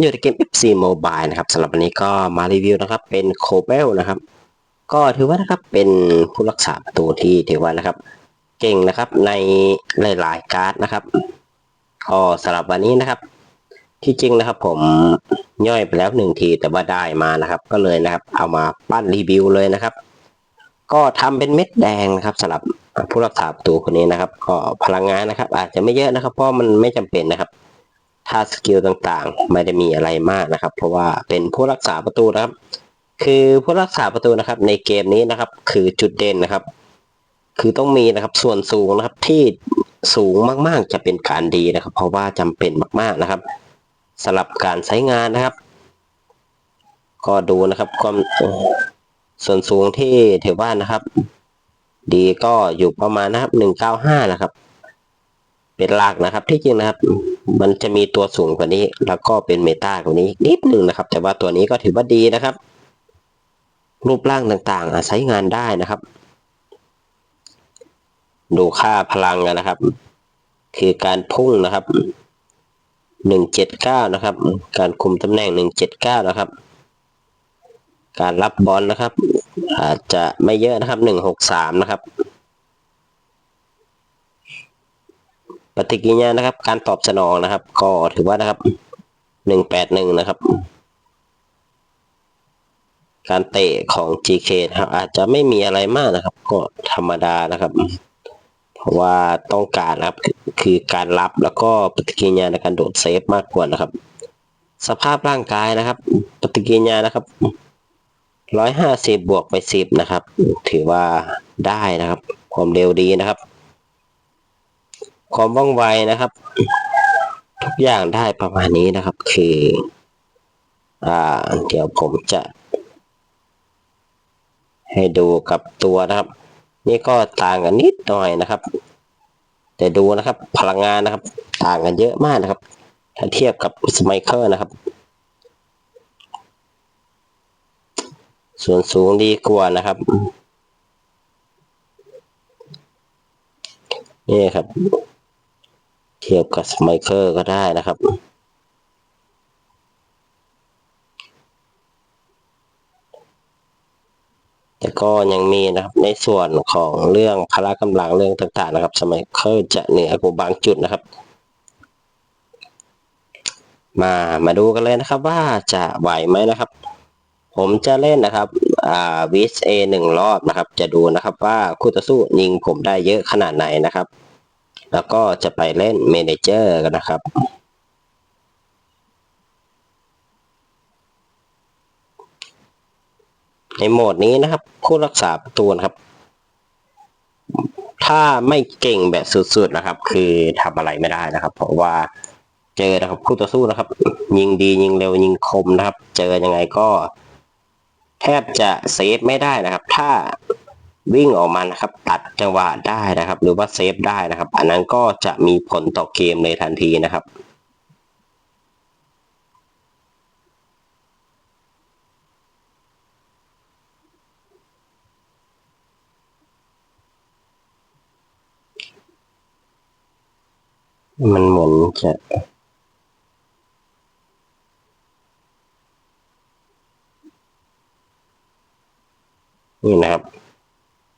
อยู่ในเกม FC Mobile นะครับสำหรับวันนี้ก็มารีวิวนะครับ เป็นโคเบลนะครับ ก็ถือว่านะครับเป็นผู้รักษาประตูที่ถือว่านะครับ เก่งนะครับในหลายๆการ์ดนะครับก็สำหรับวันนี้นะครับ ที่จริงนะครับ ผมย่อยไปแล้วหนึ่งทีแต่ว่าได้มานะครับ ก็เลยนะครับ เอามาปั้นรีวิวเลยนะครับ ก็ทำเป็นเม็ดแดงนะครับสำหรับผู้รักษาประตูคนนี้นะครับ ก็พลังงานนะครับ อาจจะไม่เยอะนะครับ เพราะมันไม่จำเป็นนะครับ ถ้าสกิลต่างๆ ไม่ได้มีอะไรมากนะครับ เพราะว่าเป็นผู้รักษาประตูนะครับ คือผู้รักษาประตูนะครับ ในเกมนี้นะครับ คือจุดเด่นนะครับ คือต้องมีนะครับส่วนสูงนะครับที่สูงมากๆจะเป็นการดีนะครับ เพราะว่าจำเป็นมากๆนะครับสำหรับการใช้งานนะครับ ก็ดูนะครับความส่วนสูงที่ถือว่านะครับ ดีก็อยู่ประมาณนะครับหนึ่งเก้าห้านะครับ เป็นหลักนะครับ ที่จริงนะครับ มันจะมีตัวสูงกว่านี้ แล้วก็เป็นเมตากว่านี้นิดหนึ่งนะครับ แต่ว่าตัวนี้ก็ถือว่าดีนะครับ รูปร่างต่างๆใช้งานได้นะครับ ดูค่าพลังนนะครับ คือการพุ่งนะครับหนึ่งเจ็ดเก้านะครับ การคุมตำแหน่งหนึ่งเจ็ดเก้านะครับ การรับบอลนะครับ อาจจะไม่เยอะนะครับหนึ่งหกสามนะครับ ปฏิกิริยานะครับ การตอบสนองนะครับ ก็ถือว่านะครับหนึ่งแปดหนึ่งนะครับ การเตะของ GK นะครับ อาจจะไม่มีอะไรมากนะครับ ก็ธรรมดานะครับ เพราะว่าต้องการนะครับคือการรับแล้วก็ปฏิกิริยาในการโดดเซฟมากกว่านะครับ สภาพร่างกายนะครับ ปฏิกิริยานะครับร้อยห้าสิบบวกไปสิบนะครับ ถือว่าได้นะครับ ความเร็วดีนะครับ ความว่องไวนะครับ ทุกอย่างได้ประมาณนี้นะครับ คือ อ่า เดี๋ยวผมจะ ให้ดูกับตัวนะครับ นี่ก็ต่างกันนิดหน่อยนะครับ แต่ดูนะครับ พลังงานนะครับ ต่างกันเยอะมากนะครับ ถ้าเทียบกับสไมเคิลนะครับ ส่วนสูงดีกว่านะครับนี่ครับ เทียบกับสไมเคิลก็ได้นะครับแต่ก็ยังมีนะครับในส่วนของเรื่องพละกำลังเรื่องต่างๆ นะครับ สมัยเคยจะเหนือกว่าบางจุดนะครับ มามาดูกันเลยนะครับว่าจะไหวไหมนะครับ ผมจะเล่นนะครับอ่าวิสเอหนึ่งรอบนะครับ จะดูนะครับว่าคู่ต่อสู้ยิงผมได้เยอะขนาดไหนนะครับ แล้วก็จะไปเล่นเมนเจอร์กันนะครับ ในโหมดนี้นะครับ ผู้รักษาประตูนะครับ ถ้าไม่เก่งแบบสุดๆนะครับ คือทำอะไรไม่ได้นะครับ เพราะว่าเจอนะครับคู่ต่อสู้นะครับ ยิงดียิงเร็วยิงคมนะครับ เจอยังไงก็ แทบจะเซฟไม่ได้นะครับ ถ้า วิ่งออกมานะครับ ตัดจังหวะได้นะครับ หรือว่าเซฟได้นะครับ อันนั้นก็จะมีผลต่อเกมในทันทีนะครับมันเหมือนจะนี่นะครับ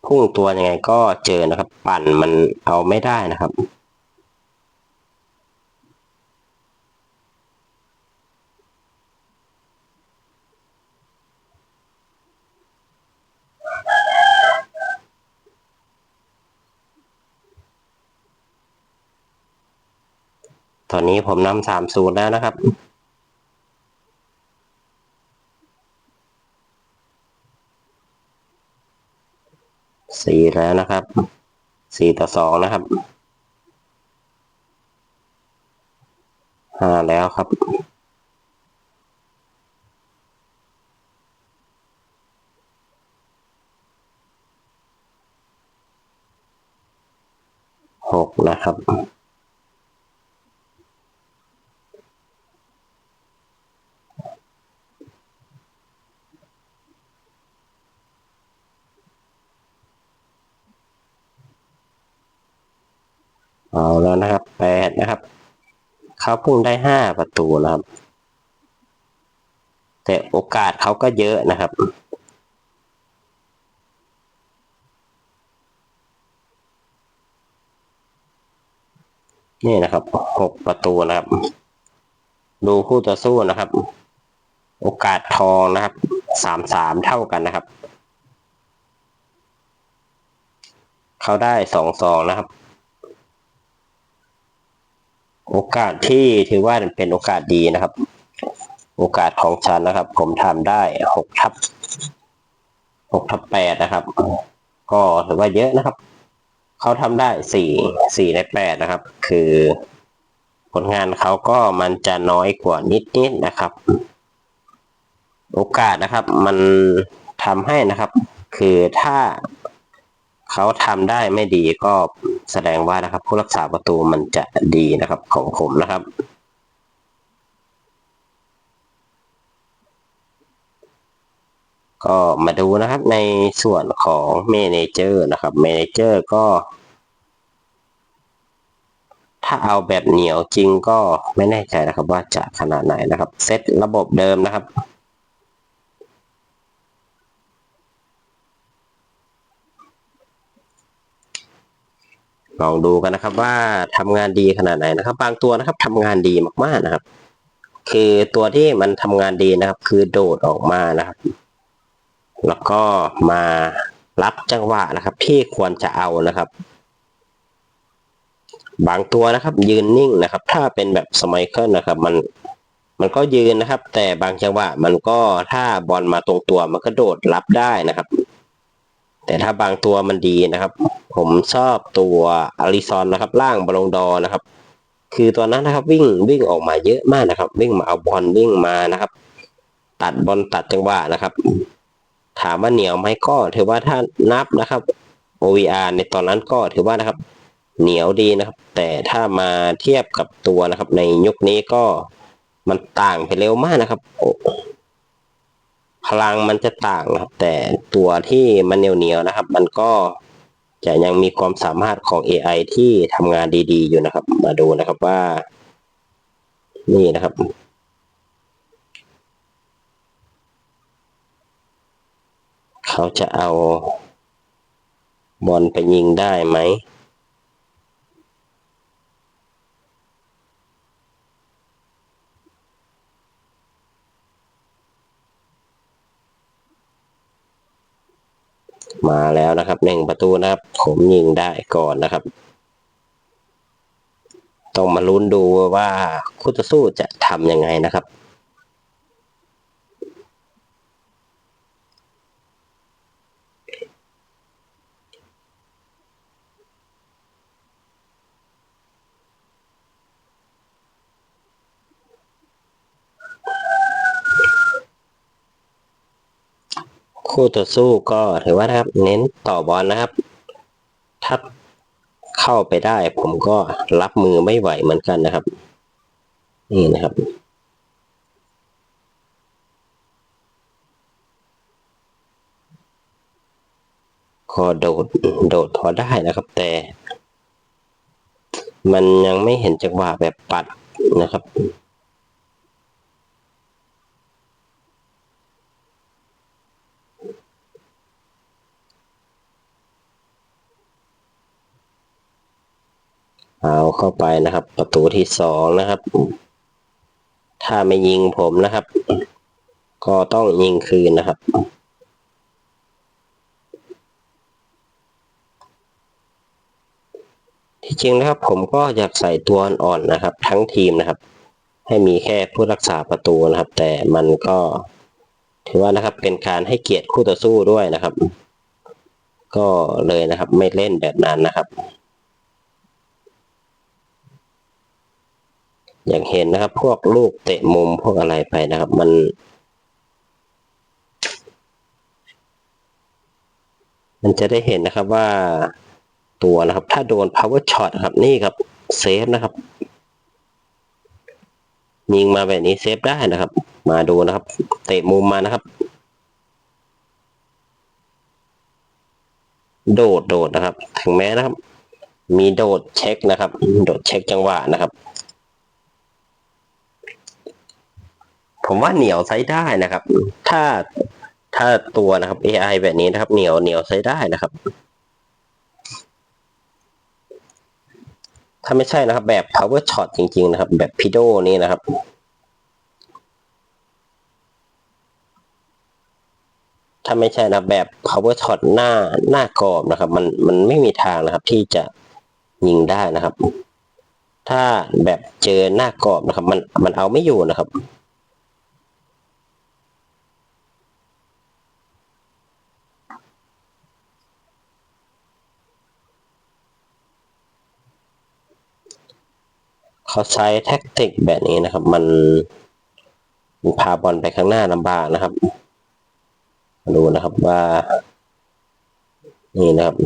พุ่งตัวยังไงก็เจอนะครับ ปั่นมันเอาไม่ได้นะครับ ตอนนี้ผมนำสามศูนย์แล้วนะครับ สี่แล้วนะครับสี่ต่อสองนะครับห้าแล้วครับหกนะครับ เอาแล้วนะครับแปดนะครับ เขาพิ่งได้ห้าประตูนะครับ แต่โอกาสเขาก็เยอะนะครับนี่นะครับหกประตูนะครับ ดูคู่ต่อสู้นะครับ โอกาสทองนะครับสามสามเท่ากันนะครับ เขาได้สองสองนะครับ โอกาสที่ถือว่าเป็นโอกาสดีนะครับ โอกาสของฉันนะครับ ผมทำได้หกทับหกทับแปดนะครับ ก็ถือว่าเยอะนะครับ เขาทำได้สี่สี่ในแปดนะครับ คือผลงานเขาก็มันจะน้อยกว่านิดนิดนะครับ โอกาสนะครับ มันทำให้นะครับ คือถ้า เขาทำได้ไม่ดีก็แสดงว่านะครับ ผู้รักษาประตูมันจะดีนะครับของผมนะครับก็มาดูนะครับในส่วนของเมเนเจอร์นะครับเมเนเจอร์ก็ ถ้าเอาแบบเหนียวจริงก็ไม่แน่ใจนะครับว่าจะขนาดไหนนะครับ เซตระบบเดิมนะครับ ลองดูกันนะครับว่าทำงานดีขนาดไหนนะครับ บางตัวนะครับทำงานดีมากๆนะครับ คือตัวที่มันทำงานดีนะครับ คือโดดออกมานะครับ แล้วก็มารับจังหวะนะครับ ที่ควรจะเอานะครับ บางตัวนะครับยืนนิ่งนะครับ ถ้าเป็นแบบสมัยเคิลนะครับ มันมันก็ยืนนะครับ แต่บางจังหวะมันก็ถ้าบอลมาตรงตัวมันก็โดดรับได้นะครับ แต่ถ้าบางตัวมันดีนะครับ ผมชอบตัวอาริซอนนะครับ ล่างบอลงดอนะครับ คือตัวนั้นนะครับ วิ่งวิ่งออกมาเยอะมากนะครับ วิ่งมาเอาบอลวิ่งมานะครับ ตัดบอลตัดจังหวะนะครับ ถามว่าเหนียวไหมก็ถือว่าถ้านับนะครับ OVR ในตอนนั้นก็ถือว่านะครับ เหนียวดีนะครับ แต่ถ้ามาเทียบกับตัวนะครับ ในยุคนี้ก็มันต่างไปเร็วมากนะครับ พลังมันจะต่างนะครับ แต่ตัวที่มันเหนียวเหนียวๆนะครับ มันก็จะยังมีความสามารถของ AI ที่ทำงานดี ๆ อยู่นะครับ มาดูนะครับว่า นี่นะครับ เขาจะเอาบอลไปยิงได้ไหม มาแล้วนะครับหนึ่งประตูนะครับ ผมยิงได้ก่อนนะครับ ต้องมาลุ้นดูว่าคู่ต่อสู้จะทำยังไงนะครับ คู่ต่อสู้ก็ถือว่านะครับ เน้นต่อบอลนะครับ ถ้าเข้าไปได้ผมก็รับมือไม่ไหวเหมือนกันนะครับ นี่นะครับ ก็โดดโดดพอได้นะครับ แต่ มันยังไม่เห็นจังหวะแบบปัดนะครับ เอาเข้าไปนะครับ ประตูที่สองนะครับ ถ้าไม่ยิงผมนะครับ ก็ต้องยิงคืนนะครับที่จริงนะครับผมก็อยากใส่ตัวอ่อนนะครับ ทั้งทีมนะครับ ให้มีแค่ผู้รักษาประตูนะครับ แต่มันก็ถือว่านะครับเป็นการให้เกียรติคู่ต่อสู้ด้วยนะครับ ก็เลยนะครับไม่เล่นแบบนั้นนะครับ อย่างเห็นนะครับ พวกลูกเตะมุมพวกอะไรไปนะครับ มัน มันจะได้เห็นนะครับว่าตัวนะครับ ถ้าโดน power shot นะครับนี่ครับเซฟนะครับ ยิงมาแบบนี้เซฟได้นะครับ มาดูนะครับ เตะมุมมานะครับ โดดโดดนะครับ ถึงแม้นะครับ มีโดดเช็คนะครับ โดดเช็คจังหวะนะครับ ผมว่าเหนียวใช้ได้นะครับ ถ้าถ้าตัวนะครับ AI แบบนี้นะครับ เหนียวเหนียวใช้ได้นะครับ ถ้าไม่ใช่นะครับ แบบ power shot จริง ๆ นะครับ แบบพิโดนี่นะครับถ้าไม่ใช่นะแบบ power shot หน้าหน้ากรอบนะครับ มันมันไม่มีทางนะครับ ที่จะยิงได้นะครับ ถ้าแบบเจอหน้ากรอบนะครับ มันมันเอาไม่อยู่นะครับ เขาใช้แท็กติกแบบนี้นะครับ มันมันพาบอลไปข้างหน้าลำบากนะครับดูนะครับว่า นี่นะครับ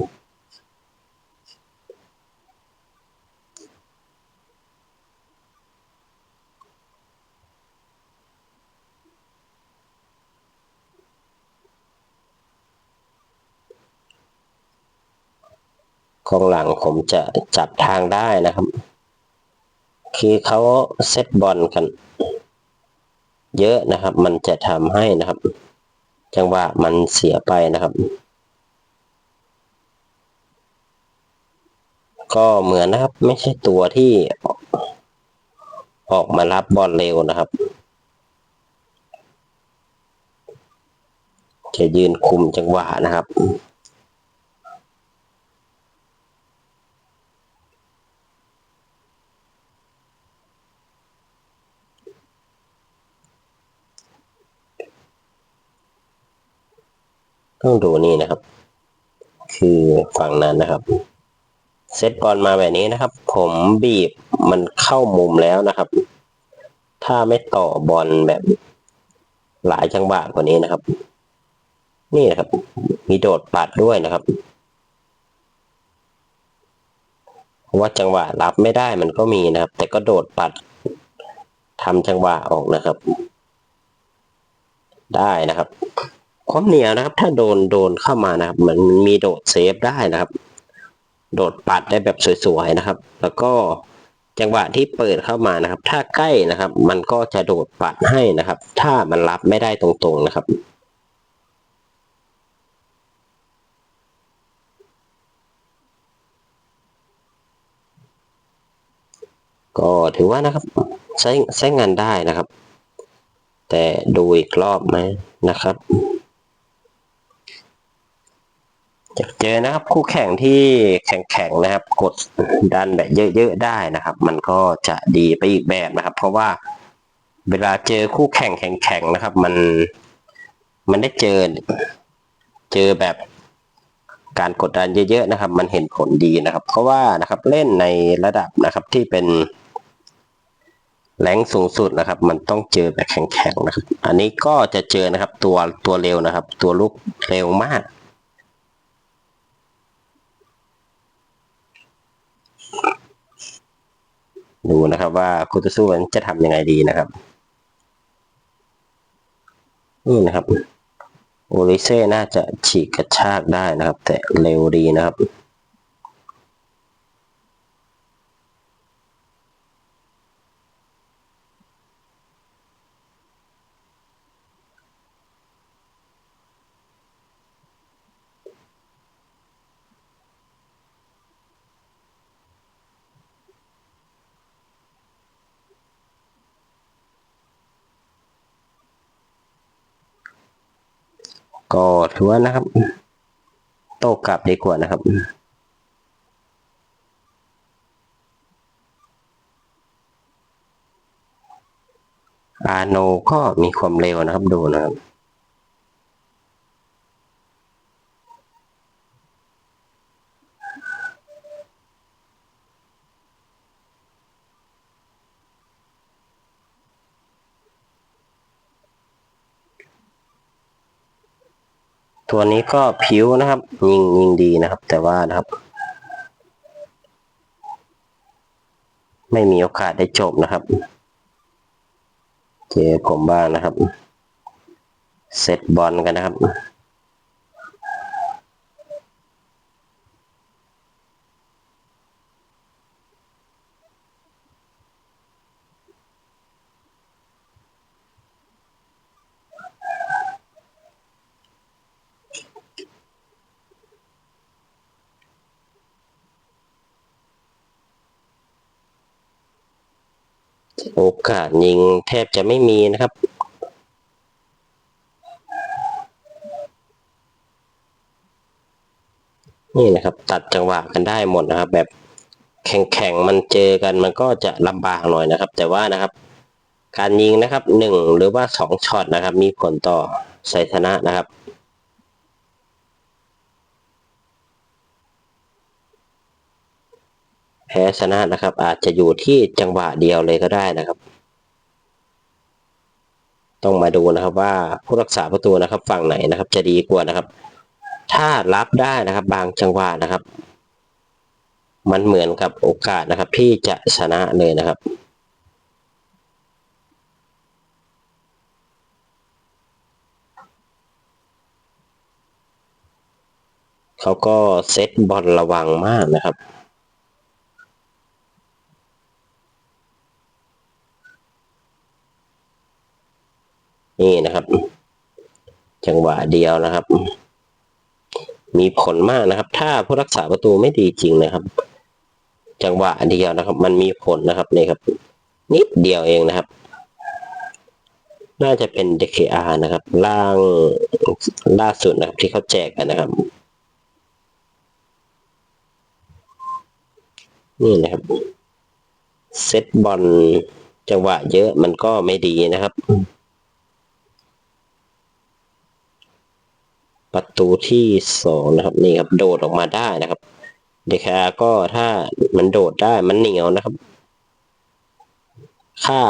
กองหลังผมจะจับทางได้นะครับ คือเขาเซตบอลกัน เยอะนะครับ มันจะทำให้นะครับ จังหวะมันเสียไปนะครับ ก็เหมือนนะครับ ไม่ใช่ตัวที่ออกมารับบอลเร็วนะครับ จะยืนคุมจังหวะนะครับ ดูนี่นะครับ คือฝั่งนั้นนะครับ เซตบอลมาแบบนี้นะครับ ผมบีบมันเข้ามุมแล้วนะครับ ถ้าไม่ต่อบอลแบบหลายจังหวะกว่านี้นะครับ นี่นะครับ มีโดดปัดด้วยนะครับว่าจังหวะรับไม่ได้มันก็มีนะครับ แต่ก็โดดปัดทำจังหวะออกนะครับ ได้นะครับ ความเหนียวนะครับ ถ้าโดนโดนเข้ามานะครับมันมีโดดเซฟได้นะครับ โดดปัดได้แบบสวยๆนะครับ แล้วก็จังหวะที่เปิดเข้ามานะครับ ถ้าใกล้นะครับ มันก็จะโดดปัดให้นะครับ ถ้ามันรับไม่ได้ตรงๆนะครับก็ถือว่านะครับใช้ใช้งานได้นะครับ แต่ดูอีกรอบไหมนะครับ จะเจอนะครับคู่แข่งที่แข็งๆนะครับ กดดันแบบเยอะๆได้นะครับ มันก็จะดีไปอีกแบบนะครับ เพราะว่าเวลาเจอคู่แข่งแข็งๆนะครับ มันมันได้เจอ เจอแบบการกดดันเยอะๆนะครับ มันเห็นผลดีนะครับ เพราะว่านะครับเล่นในระดับนะครับที่เป็นแรงสูงสุดนะครับ มันต้องเจอแบบแข็งๆนะครับ อันนี้ก็จะเจอนะครับ ตัวตัวเร็วนะครับ ตัวลุกเร็วมาก ดูนะครับ ว่าคูตุสู้จะทำยังไงดีนะครับนี่นะครับโอริเซ่น่าจะฉีกกระชากได้นะครับ แต่เร็วดีนะครับ ก็ถือว่านะครับ โต้กลับดีกว่านะครับอาโนก็มีความเร็วนะครับดูนะครับ ตัวนี้ก็ผิวนะครับ ยิงยิงดีนะครับ แต่ว่านะครับ ไม่มีโอกาสได้จบนะครับ เจอผมบ้างนะครับ เซตบอลกันนะครับ โอกาสยิงแทบจะไม่มีนะครับ นี่นะครับ ตัดจังหวะกันได้หมดนะครับ แบบแข่งๆมันเจอกันมันก็จะลำบากหน่อยนะครับ แต่ว่านะครับ การยิงนะครับหนึ่งหรือว่าสองช็อตนะครับ มีผลต่อชัยชนะนะครับ แพ้ชนะนะครับ อาจจะอยู่ที่จังหวะเดียวเลยก็ได้นะครับ ต้องมาดูนะครับว่าผู้รักษาประตูนะครับ ฝั่งไหนนะครับ จะดีกว่านะครับ ถ้ารับได้นะครับ บางจังหวะนะครับ มันเหมือนกับโอกาสนะครับ ที่จะชนะเลยนะครับเขาก็เซตบอลระวังมากนะครับ นี่นะครับ จังหวะเดียวนะครับ มีผลมากนะครับ ถ้าผู้รักษาประตูไม่ดีจริงนะครับ จังหวะเดียวนะครับ มันมีผลนะครับนี่ครับ นิดเดียวเองนะครับ น่าจะเป็น DKR นะครับ ล่างล่าสุดนะครับ ที่เขาแจกกันนะครับนี่นะครับ เซตบอลจังหวะเยอะมันก็ไม่ดีนะครับ ประตูที่สองนะครับนี่ครับโดดออกมาได้นะครับ เดคาก็ถ้ามันโดดได้มันเหนียวนะครับ ค่า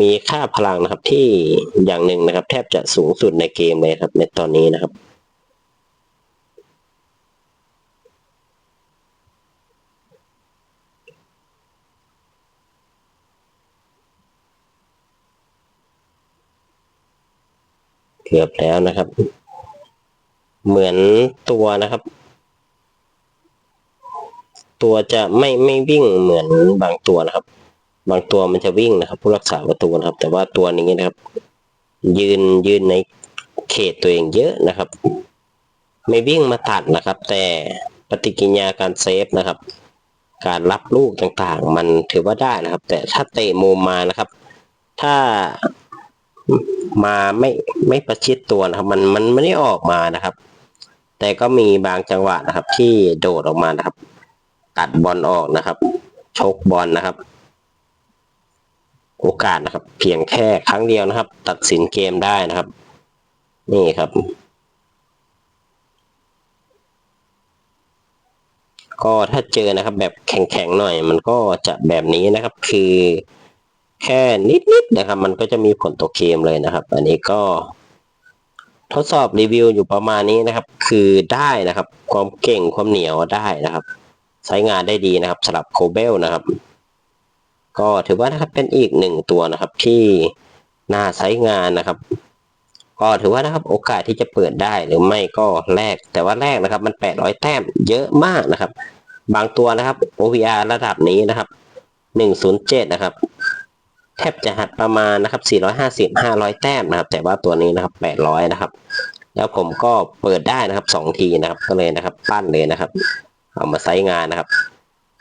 มีค่าพลังนะครับที่อย่างหนึ่งนะครับ แทบจะสูงสุดในเกมเลยครับ ในตอนนี้นะครับเกือบแล้วนะครับ เหมือนตัวนะครับ ตัวจะไม่ไม่วิ่งเหมือนบางตัวนะครับ บางตัวมันจะวิ่งนะครับ ผู้รักษาประตูนะครับ แต่ว่าตัวนี้นะครับ ยืนยืนในเขตตัวเองเยอะนะครับ ไม่วิ่งมาตัดนะครับ แต่ปฏิกิริยาการเซฟนะครับ การรับลูกต่างๆ มันถือว่าได้นะครับ แต่ถ้าเตะมุมมานะครับ ถ้ามาไม่ไม่ประชิดตัวนะครับ มันมันไม่ได้ออกมานะครับ แต่ก็มีบางจังหวะนะครับ ที่โดดออกมานะครับ ตัดบอลออกนะครับ ชกบอลนะครับ โอกาสนะครับ เพียงแค่ครั้งเดียวนะครับ ตัดสินเกมได้นะครับ นี่ครับ ก็ถ้าเจอนะครับ แบบแข็งๆหน่อย มันก็จะแบบนี้นะครับ คือแค่นิดๆนะครับ มันก็จะมีผลต่อเกมเลยนะครับ อันนี้ก็ ทดสอบรีวิวอยู่ประมาณนี้นะครับ คือได้นะครับ ความเก่งความเหนียวได้นะครับ ใช้งานได้ดีนะครับสำหรับโคเบลนะครับ ก็ถือว่านะครับเป็นอีกหนึ่งตัวนะครับที่น่าใช้งานนะครับ ก็ถือว่านะครับโอกาสที่จะเปิดได้หรือไม่ก็แลกแต่ว่าแลกนะครับ มันแปดร้อยแต้มเยอะมากนะครับ บางตัวนะครับ OVR ระดับนี้นะครับหนึ่งศูนย์เจ็ดนะครับ แทบจะหัดประมาณนะครับ 450 500 แต้มนะครับ แต่ว่าตัวนี้นะครับ 800 นะครับ แล้วผมก็เปิดได้นะครับสองทีนะครับ ก็เลยนะครับ ปั้นเลยนะครับ เอามาใช้งานนะครับ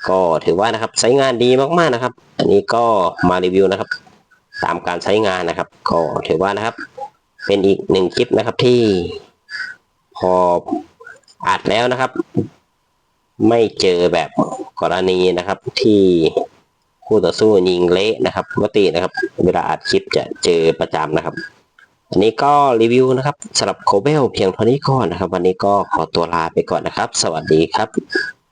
ก็ถือว่านะครับใช้งานดีมากๆนะครับ อันนี้ก็มารีวิวนะครับ ตามการใช้งานนะครับ ก็ถือว่านะครับ เป็นอีกหนึ่งคลิปนะครับที่พออัดแล้วนะครับ ไม่เจอแบบกรณีนะครับที่ คู่ต่อสู้ยิงเละนะครับปกตินะครับ เวลาอัดคลิปจะเจอประจำนะครับ อันนี้ก็รีวิวนะครับสำหรับโคเบลเพียงเท่านี้ก่อนนะครับ วันนี้ก็ขอตัวลาไปก่อนนะครับ สวัสดีครับ